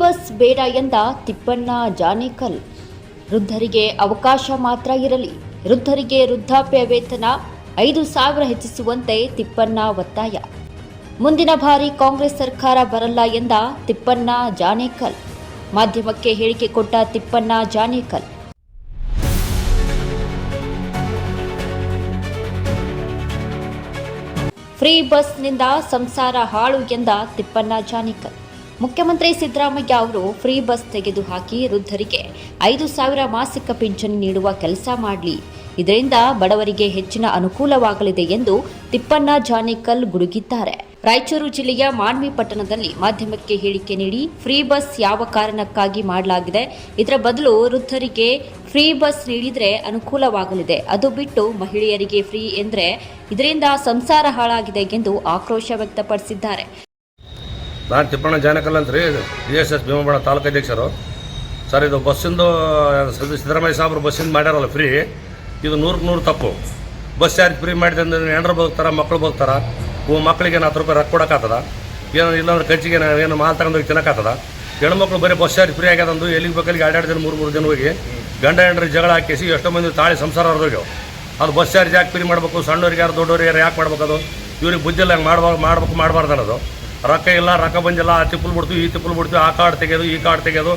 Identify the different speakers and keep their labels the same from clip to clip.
Speaker 1: Bus ಬೇಡ ಎಂದ ತಿಪ್ಪಣ್ಣ ಜಾನೇಕಲ್. ವೃದ್ಧರಿಗೆ ಅವಕಾಶ ಮಾತ್ರ ಇರಲಿ. ವೃದ್ಧರಿಗೆ ವೃದ್ಧಾಪ್ಯ ವೇತನ ಐದು ಸಾವಿರ ಹೆಚ್ಚಿಸುವಂತೆ ತಿಪ್ಪಣ್ಣ ಒತ್ತಾಯ. ಮುಂದಿನ ಬಾರಿ ಕಾಂಗ್ರೆಸ್ ಸರ್ಕಾರ ಬರಲ್ಲ ಎಂದ ತಿಪ್ಪಣ್ಣ ಜಾನೇಕಲ್. ಮಾಧ್ಯಮಕ್ಕೆ ಹೇಳಿಕೆ ಕೊಟ್ಟ ತಿಪ್ಪಣ್ಣ ಜಾನೇಕಲ್. ಫ್ರೀ ಬಸ್ನಿಂದ ಸಂಸಾರ ಹಾಳು ಎಂದ ತಿಪ್ಪಣ್ಣ ಜಾನಿಕಲ್. ಮುಖ್ಯಮಂತ್ರಿ ಸಿದ್ದರಾಮಯ್ಯ ಅವರು ಫ್ರೀ ಬಸ್ ತೆಗೆದುಹಾಕಿ ವೃದ್ಧರಿಗೆ ಐದು ಸಾವಿರ ಮಾಸಿಕ ಪಿಂಚಣಿ ನೀಡುವ ಕೆಲಸ ಮಾಡಲಿ. ಇದರಿಂದ ಬಡವರಿಗೆ ಹೆಚ್ಚಿನ ಅನುಕೂಲವಾಗಲಿದೆ ಎಂದು ತಿಪ್ಪಣ್ಣ ಜಾನಿಕಲ್ ಗುಡುಗಿದ್ದಾರೆ. ರಾಯಚೂರು ಜಿಲ್ಲೆಯ ಮಾನ್ವಿ ಪಟ್ಟಣದಲ್ಲಿ ಮಾಧ್ಯಮಕ್ಕೆ ಹೇಳಿಕೆ ನೀಡಿ ಫ್ರೀ ಬಸ್ ಯಾವ ಕಾರಣಕ್ಕಾಗಿ ಮಾಡಲಾಗಿದೆ, ಇದರ ಬದಲು ವೃದ್ಧರಿಗೆ ಫ್ರೀ ಬಸ್ ನೀಡಿದರೆ ಅನುಕೂಲವಾಗಲಿದೆ. ಅದು ಬಿಟ್ಟು ಮಹಿಳೆಯರಿಗೆ ಫ್ರೀ ಎಂದರೆ ಇದರಿಂದ ಸಂಸಾರ ಹಾಳಾಗಿದೆ ಎಂದು ಆಕ್ರೋಶ ವ್ಯಕ್ತಪಡಿಸಿದ್ದಾರೆ.
Speaker 2: ನಾನು ತಿಪ್ಪಣ್ಣ ಜಾನಕಲ್ ಅಂತ ರೀ ಡಿ ಎಸ್ ಎಸ್ ಭೀಮಬಾಣ ತಾಲೂಕು ಅಧ್ಯಕ್ಷರು. ಸರ್, ಇದು ಬಸ್ಸಿಂದು ಸಿದ್ದ- ಸಿದ್ದರಾಮಯ್ಯ ಸಾಹೇಬ್ರು ಬಸ್ಸಿಂದ ಮಾಡ್ಯಾರಲ್ಲ ಫ್ರೀ ಇದು ನೂರಕ್ಕೆ ನೂರು ತಪ್ಪು. ಬಸ್ ಚಾರ್ಜ್ ಫ್ರೀ ಮಾಡಿದೆ ಅಂದ್ರೆ ಹೆಣ್ರು ಮಕ್ಳು ಮಕ್ಕಳು ಓ ಇವು ಮಕ್ಕಳಿಗೆ ಹತ್ತು ರೂಪಾಯಿ ರೊಕ್ಕ ಕೊಡೋಕ್ಕಾಗ್ತದ? ಏನೋ ಇಲ್ಲಾಂದ್ರೆ ಖರ್ಚಿಗೆ ಏನು ಮಾಲ್ ತಗೊಂಡೋಗಿ ತಿನ್ನೋಕ್ಕಾಗ್ತದ? ಹೆಣ್ಮಕ್ಳು ಬರೀ ಬಸ್ ಚಾರ್ಜ್ ಫ್ರೀ ಆಗ್ಯದಂದು ಎಲ್ಲಿಗೆ ಬೇಕಲ್ಲಿಗೆ ಎರಡು ದಿನ ಮೂರು ಮೂರು ದಿನ ಹೋಗಿ ಗಂಡ ಹೆಂಡ್ರಿಗೆ ಜಗಳ ಹಾಕಿಸಿ ಎಷ್ಟೋ ಮಂದಿ ತಾಳಿ ಸಂಸಾರ ಹೊರದೋಗ್ಯಾವ ಅದು ಬಸ್ ಚಾರ್ಜ್ ಯಾಕೆ ಫ್ರೀ ಮಾಡಬೇಕು? ಸಣ್ಣವ್ರಿಗೆ ಯಾರು ದೊಡ್ಡವ್ರಿಗೆ ಯಾರು ಯಾಕೆ ಮಾಡ್ಬೇಕು ಅದು? ಇವ್ರಿಗೆ ಬುದ್ಧಿ ಇಲ್ಲ, ಹಂಗೆ ಮಾಡ್ಬಾರ್ದು ಮಾಡ್ಬೇಕು ಅನ್ನೋದು. ರೊಕ್ಕ ಇಲ್ಲ, ರೊಕ್ಕ ಬಂದಿಲ್ಲ, ಆ ತಿಪ್ಪಲು ಬಿಡ್ತೀವಿ, ಈ ತಿಪ್ಪಲು ಬಿಡ್ತೀವಿ, ಆ ಕಾರ್ಡ್ ತೆಗೆಯೋದು, ಈ ಕಾರ್ಡ್ ತೆಗೆಯೋದು,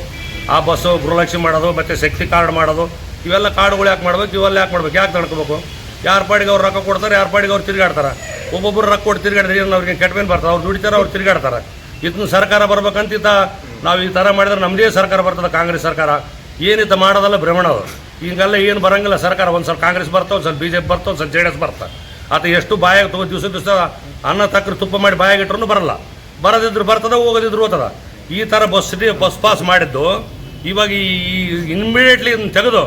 Speaker 2: ಆ ಬಸ್ಸು ಗೃಹಲಕ್ಷ್ಮಿ ಮಾಡೋದು, ಮತ್ತು ಶಕ್ತಿ ಕಾರ್ಡ್ ಮಾಡೋದು, ಇವೆಲ್ಲ ಕಾರ್ಡ್ಗಳು ಯಾಕೆ ಮಾಡ್ಬೇಕು, ಇವೆಲ್ಲ ಯಾಕೆ ಮಾಡ್ಬೇಕು, ಯಾಕೆ ತಡ್ಕೋಬೇಕು ಯಾರ ಪಾಡಿಗೆ ಅವ್ರು ರೊಕ್ಕ ಕೊಡ್ತಾರೆ, ಯಾರ ಪಾಡಿಗೆ ಅವ್ರು ತಿರುಗಾಡ್ತಾರೆ? ಒಬ್ಬೊಬ್ಬರು ರೊಕ್ಕ ಕೊಟ್ಟು ತಿರುಗಾಡಿದ್ರೆ ಏನು ಅವ್ರಿಗೆ ಕೆಟ್ಟ ಮೇಲೆ ಬರ್ತಾರೆ ಅವ್ರು ದುಡಿತಾರೆ, ಅವ್ರು ತಿರುಗಾಡ್ತಾರೆ. ಇದನ್ನು ಸರ್ಕಾರ ಬರ್ಬೇಕಂತ ಇತ್ತ ನಾವು ಈ ಥರ ಮಾಡಿದ್ರೆ ನಮ್ಮದೇ ಸರ್ಕಾರ ಬರ್ತದೆ, ಕಾಂಗ್ರೆಸ್ ಸರ್ಕಾರ. ಏನಿತ್ತ ಮಾಡೋದಲ್ಲ ಭ್ರಮಣ ಹಿಂಗೆಲ್ಲ ಏನು ಬರೋಂಗಿಲ್ಲ, ಸರ್ಕಾರ ಒಂದು ಸ್ವಲ್ಪ ಕಾಂಗ್ರೆಸ್ ಬರ್ತಾವೆ ಒಂದು ಸ್ವಲ್ಪ ಬಿ ಜೆ ಪಿ ಬರ್ತಾವೆ ಒಂದು ಸ್ವಲ್ಪ ಜೆ ಡಿ ಎಸ್ ಬರ್ತಾ ಆತ ಎಷ್ಟು ಬಾಯಾಗ ತಗೋ ದಿವಸ ದಿವಸ ಅನ್ನ ತಕ್ಕರು ತುಪ್ಪ ಮಾಡಿ ಬಾಯಾಗಿಟ್ರೂ ಬರಲ್ಲ. ಬರದಿದ್ರು ಬರ್ತದ ಹೋಗದಿದ್ರು ಹೋಗ್ತದ. ಈ ಥರ ಬಸ್ ಬಸ್ ಪಾಸ್ ಮಾಡಿದ್ದು, ಇವಾಗ ಈ ಇಮ್ಮಿಡಿಯೇಟ್ಲಿ ಇದನ್ನು ತೆಗೆದು,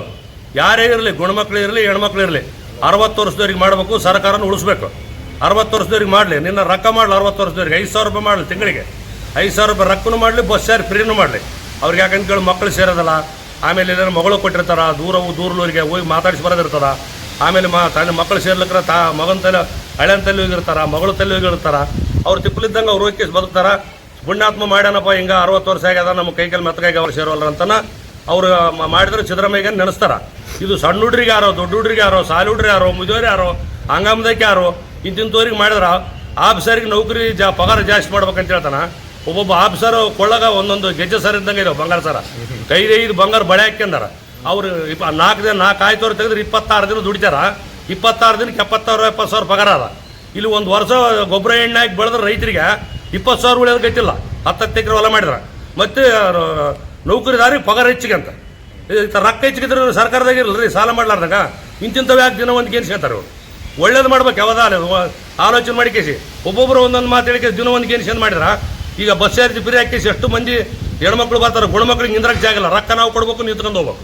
Speaker 2: ಯಾರೇ ಇರಲಿ, ಗುಣಮಕ್ಳು ಇರಲಿ, ಹೆಣ್ಮಕ್ಳು ಇರಲಿ, ಅರವತ್ತು ವರ್ಷದವ್ರಿಗೆ ಮಾಡಬೇಕು, ಸರ್ಕಾರನ ಉಳಿಸ್ಬೇಕು. ಅರವತ್ತು ವರ್ಷದವ್ರಿಗೆ ಮಾಡಲಿ, ನಿನ್ನ ರೊಕ್ಕ ಮಾಡಲಿ ಅರವತ್ತು ವರ್ಷದವ್ರಿಗೆ, ಐದು ಸಾವಿರ ರೂಪಾಯಿ ಮಾಡಲಿ ತಿಂಗಳಿಗೆ. ಐದು ಸಾವಿರ ರೂಪಾಯಿ ರೊಕ್ಕನೂ ಮಾಡಲಿ, ಬಸ್ ಫ್ರೀನೂ ಮಾಡಲಿ. ಅವ್ರಿಗೆ ಯಾಕಂತ ಕೇಳಿ ಮಕ್ಕಳು ಸೇರೋದಲ್ಲ, ಆಮೇಲೆ ಏನಾದ್ರು ಮಗಳು ಕೊಟ್ಟಿರ್ತಾರ, ದೂರ ದೂರಲೂರಿಗೆ ಹೋಗಿ ಮಾತಾಡಿಸಿ ಬರೋದಿರ್ತದ. ಆಮೇಲೆ ಮಾ ತನ್ನ ಮಕ್ಕಳು ಸೇರ್ಲಿಕ್ಕೆ ತಾ, ಮಗನ ತಲೆ ಹಳೆಯ ತಲೆ ಹೋಗಿರ್ತಾರ, ಮಗಳು ತಲೆ ಹೋಗಿರ್ತಾರ. ಅವ್ರು ತಿಪ್ಪಲಿದ್ದಂಗೆ ಅವ್ರು ಹೋಗಿ ಬದುಕ್ತಾರ. ಪುಣ್ಯಾತ್ಮ ಮಾಡ್ಯಾನಪ್ಪ, ಹಿಂಗ ಅರವತ್ತು ವರ್ಷ ಆಗ್ಯದ ನಮ್ಮ ಕೈಕಲ್ಲಿ ಕೈಲಿ ಮೆತ್ತಗಾಗಿ ಅವ್ರು ಸೇರೋಲ್ಲ ಅಂತನ ಅವ್ರು ಮಾಡಿದ್ರೆ ಸಿದ್ದರಾಮಯ್ಯಗೆ ನೆನೆಸ್ತಾರ. ಇದು ಸಣ್ಣ ಹುಡ್ರಿಗೆ ಯಾರೋ, ದೊಡ್ಡ ಹುಡ್ರಿಗೆ ಯಾರೋ, ಸಾಲ ಹುಡ್ರಿ ಯಾರೋ, ಮುಜೋರಿ ಯಾರೋ ಹಂಗಾಮದಕ್ಕೆ ಯಾರೋ, ಇಂತಿಂತವ್ರಿಗೆ ಮಾಡಿದ್ರ ಆಫೀಸರಿಗೆ ನೌಕರಿ ಜಾ, ಪಗಾರ ಜಾಸ್ತಿ ಮಾಡ್ಬೇಕಂತ ಹೇಳ್ತಾನ. ಒಬ್ಬೊಬ್ಬ ಆಫೀಸರ್ ಕೊಳ್ಳಾಗ ಒಂದೊಂದು ಗೆಜ್ಜೆ ಸರ್ ಇದ್ದಂಗೆ ಇದಾವೆ, ಬಂಗಾರ ಸರ. ಕೈದೈದು ಬಂಗಾರ ಬಳೆ ಹಾಕ್ಯಂದಾರ. ಅವ್ರು ಇಪ್ಪ ನಾಲ್ಕು ದಿನ ನಾಲ್ಕು ಆಯ್ತವ್ರು ತೆಗೆದ್ರೆ ಇಪ್ಪತ್ತಾರು ದಿನ ದುಡಿತಾರ. ಇಪ್ಪತ್ತಾರು ದಿನಕ್ಕೆ ಎಪ್ಪತ್ತಾರು, ಎಪ್ಪತ್ತು ಸಾವಿರ ಪಗಾರ ಅದ. ಇಲ್ಲಿ ಒಂದು ವರ್ಷ ಗೊಬ್ಬರ ಎಣ್ಣೆ ಹಾಕಿ ಬೆಳೆದ್ರೆ ರೈತರಿಗೆ ಇಪ್ಪತ್ತು ಸಾವಿರ ಉಳಿಯೋದು ಗಟ್ಟಿಲ್ಲ ಹತ್ತತ್ತು ಎಕರೆ ಹೊಲ ಮಾಡಿದ್ರೆ. ಮತ್ತೆ ನೌಕರಿದಾರಿ ನೌಕರಿದಾರಿಗೆ ಪಗಾರ ಹೆಚ್ಚಿಗೆ ಅಂತ. ರೊಕ್ಕ ಹೆಚ್ಚಿಗಿದ್ರೆ ಸರ್ಕಾರದಾಗ ಇರಲ್ರಿ ಸಾಲ ಮಾಡ್ಲಾರ್ದಾಗ. ಇಂತಿಂಥವು ಯಾಕೆ ದಿನ ಒಂದು ಹೇಳ್ತಾರೆ ಅವರು? ಒಳ್ಳೇದು ಮಾಡ್ಬೇಕು, ಯಾವ್ದು ಆಲೋಚನೆ ಮಾಡಿ ಕೇಸಿ. ಒಬ್ಬೊಬ್ಬರು ಒಂದೊಂದು ಮಾತು ಹೇಳಿ ದಿನ ಒಂದು ಏನು ಮಾಡಿದ್ರ? ಈಗ ಬಸ್ ಚಾರ್ಜ್ ಫ್ರೀ ಹಾಕೇಸಿ ಎಷ್ಟು ಮಂದಿ ಹೆಣ್ಮಕ್ಳು ಬರ್ತಾರೆ, ಗುಣಮಕ್ಳಿಗೆ ನಿಂದ್ರಕ್ಕೆ ಜಾಗಲ್ಲ ರೊಕ್ಕ ನಾವು ಕೊಡ್ಬೇಕು ನಿಂತ್ಕೊಂಡು ಹೋಗ್ಬೇಕು.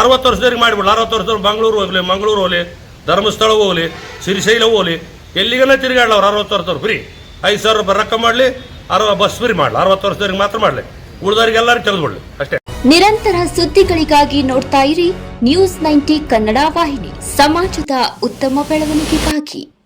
Speaker 2: ಅರವತ್ತು ವರ್ಷದವ್ರಿಗೆ ಮಾಡಿಬಿಡ್ಲಿ, ಅರವತ್ತು ವರ್ಷದವ್ರು ಬೆಂಗಳೂರು ಹೋಗ್ಲಿ, ಮಂಗಳೂರು ಹೋಗ್ಲಿ ಧರ್ಮಸ್ಥಳ ಹೋಗ್ಲಿ ಶ್ರೀಶೈಲ ಹೋಗ್ಲಿ. ಎಲ್ಲಿಗನ ತಿರುಗಾಡಲ್ಲ ಅವ್ರು? ಅರವತ್ತು ವರ್ಷದವ್ರು. ಫ್ರೀ ಐದು ಸಾವಿರ ರೂಪಾಯಿ ರೊಕ್ಕ ಮಾಡಲಿ, ಅರವ, ಬಸ್ ಫ್ರೀ ಮಾಡಲಿ, ಅರವತ್ತು ವರ್ಷದವ್ರಿಗೆ ಮಾತ್ರ ಮಾಡಲಿ. ಉಳಿದವ್ರಿಗೆಲ್ಲರೂ ತೆಗೆದುಕೊಳ್ಳಿ, ಅಷ್ಟೇ.
Speaker 1: ನಿರಂತರ ಸುದ್ದಿಗಳಿಗಾಗಿ ನೋಡ್ತಾ ಇರಿ ನ್ಯೂಸ್ ನೈಂಟಿ ಕನ್ನಡ ವಾಹಿನಿ. ಸಮಾಜದ ಉತ್ತಮ ಬೆಳವಣಿಗೆಗಾಗಿ.